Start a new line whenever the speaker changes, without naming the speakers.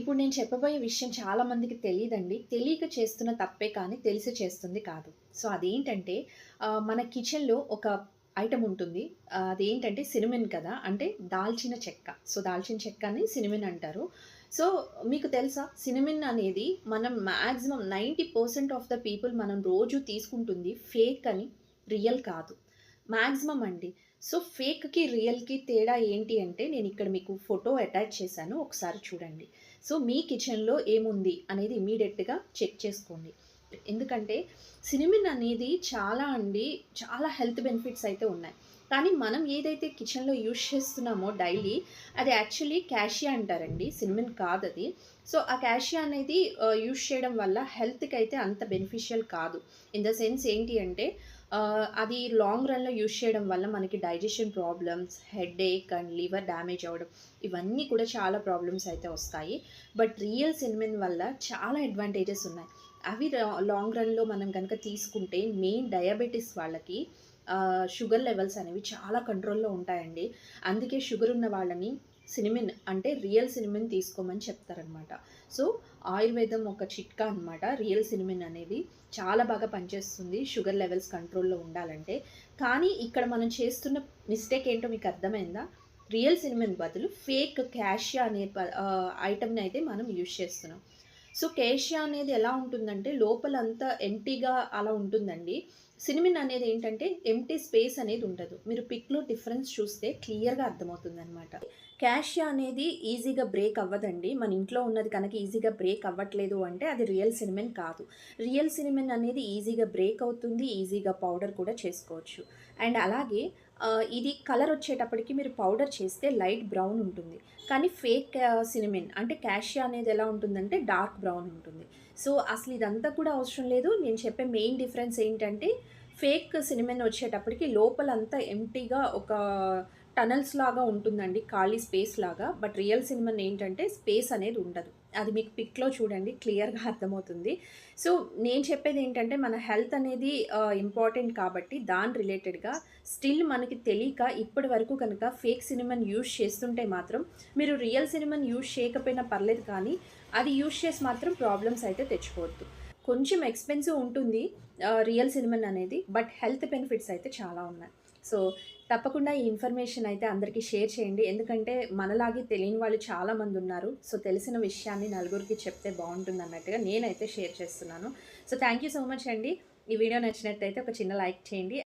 ఇప్పుడు నేను చెప్పబోయే విషయం చాలా మందికి తెలియదండి. తెలియక చేస్తున్న తప్పే కానీ తెలిసి చేస్తుంది కాదు. సో, అదేంటంటే మన కిచెన్‌లో ఒక ఐటమ్ ఉంటుంది. అదేంటంటే సినిమిన్ కదా! అంటే దాల్చిన చెక్క. సో, దాల్చిన చెక్కని సినిమిన్ అంటారు. సో, మీకు తెలుసా? సినిమిన్ అనేది మనం maximum ninety percent of the people మనం రోజు తీసుకుంటుంది ఫేక్ అని, రియల్ కాదు. మ్యాక్సిమం అండి. సో, ఫేక్‌కి, రియల్‌కి తేడా ఏంటి అంటే నేను ఇక్కడ మీకు ఫోటో అటాచ్ చేశాను. ఒకసారి చూడండి. సో, మీ కిచెన్‌లో ఏముంది అనేది ఇమీడియట్గా చెక్ చేసుకోండి. ఎందుకంటే సినిమిన్ అనేది చాలా అండి చాలా హెల్త్ బెనిఫిట్స్ అయితే ఉన్నాయి. కానీ మనం ఏదైతే కిచెన్‌లో యూజ్ చేస్తున్నామో డైలీ అది యాక్చువల్లీ క్యాషియా అంటారండి. సినమన్ కాదది. సో, ఆ క్యాషియా అనేది యూజ్ చేయడం వల్ల హెల్త్కి అయితే అంత బెనిఫిషియల్ కాదు. ఇన్ ద సెన్స్ ఏంటి అంటే అది లాంగ్ రన్‌లో యూజ్ చేయడం వల్ల మనకి digestion problems, headache and liver damage అవ్వడం ఇవన్నీ కూడా చాలా ప్రాబ్లమ్స్ అయితే వస్తాయి. బట్ రియల్ సినిమిన్ వల్ల చాలా అడ్వాంటేజెస్ ఉన్నాయి. అవి లాంగ్ రన్‌లో మనం కనుక తీసుకుంటే మెయిన్ డయాబెటిస్ వాళ్ళకి షుగర్ లెవెల్స్ అనేవి చాలా కంట్రోల్‌లో ఉంటాయండి. అందుకే షుగర్ ఉన్న వాళ్ళని సినిమిన్ అంటే రియల్ సినిమిన్ తీసుకోమని చెప్తారనమాట. సో, ఆయుర్వేదం ఒక చిట్కా అనమాట. రియల్ సినిమిన్ అనేది చాలా బాగా పనిచేస్తుంది షుగర్ లెవెల్స్ కంట్రోల్‌లో ఉండాలంటే. కానీ ఇక్కడ మనం చేస్తున్న మిస్టేక్ ఏంటో మీకు అర్థమైందా? రియల్ సినిమిన్ బదులు ఫేక్ క్యాషియా అనే ప అయితే మనం యూజ్ చేస్తున్నాం. సో, కేషియా అనేది ఎలా ఉంటుందంటే లోపలంతా ఎంటీగా అలా ఉంటుందండి. సినిమిన్ అనేది ఏంటంటే ఎంటీ స్పేస్ అనేది ఉండదు. మీరు పిక్‌లో డిఫరెన్స్ చూస్తే క్లియర్‌గా అర్థమవుతుంది అనమాట క్యాషియా అనేది ఈజీగా బ్రేక్ అవ్వదండి. మన ఇంట్లో ఉన్నది కనుక ఈజీగా బ్రేక్ అవ్వట్లేదు అంటే అది రియల్ సినిమెన్ కాదు. రియల్ సినిమెన్ అనేది ఈజీగా బ్రేక్ అవుతుంది. ఈజీగా పౌడర్ కూడా చేసుకోవచ్చు. అండ్ అలాగే ఇది కలర్ వచ్చేటప్పటికి మీరు పౌడర్ చేస్తే లైట్ బ్రౌన్ ఉంటుంది. కానీ ఫేక్ సినిమిన్ అంటే క్యాషియా అనేది ఎలా ఉంటుందంటే డార్క్ బ్రౌన్ ఉంటుంది. సో, అసలు ఇదంతా కూడా అవసరం లేదు. నేను చెప్పే మెయిన్ డిఫరెన్స్ ఏంటంటే ఫేక్ సినమన్ వచ్చేటప్పటికి లోపలంతా ఎంటీగా ఒక టనల్స్ లాగా ఉంటుందండి. ఖాళీ స్పేస్ లాగా. బట్ రియల్ సినిమా ఏంటంటే స్పేస్ అనేది ఉండదు. అది మీకు పిక్‌లో చూడండి క్లియర్‌గా అర్థమవుతుంది. సో, నేను చెప్పేది ఏంటంటే మన హెల్త్ అనేది ఇంపార్టెంట్ కాబట్టి దాని రిలేటెడ్‌గా స్టిల్ మనకి తెలియక ఇప్పటి వరకు కనుక ఫేక్ సినిమాని యూజ్ చేస్తుంటే మాత్రం మీరు రియల్ సినిమాని యూజ్ చేయకపోయినా పర్లేదు కానీ అది యూజ్ చేసి మాత్రం ప్రాబ్లమ్స్ అయితే తెచ్చుకోవద్దు. కొంచెం ఎక్స్‌పెన్సివ్ ఉంటుంది రియల్ సినిమా అనేది. బట్ హెల్త్ బెనిఫిట్స్ అయితే చాలా ఉన్నాయి. సో, తప్పకుండా ఈ ఇన్ఫర్మేషన్ అయితే అందరికీ షేర్ చేయండి. ఎందుకంటే మనలాగే తెలియని వాళ్ళు చాలామంది ఉన్నారు. సో, తెలిసిన విషయాన్ని నలుగురికి చెప్తే బాగుంటుంది అన్నట్టుగా నేనైతే షేర్ చేస్తున్నాను. So, thank you so much అండి. ఈ వీడియో నచ్చినట్టయితే ఒక చిన్న లైక్ చేయండి.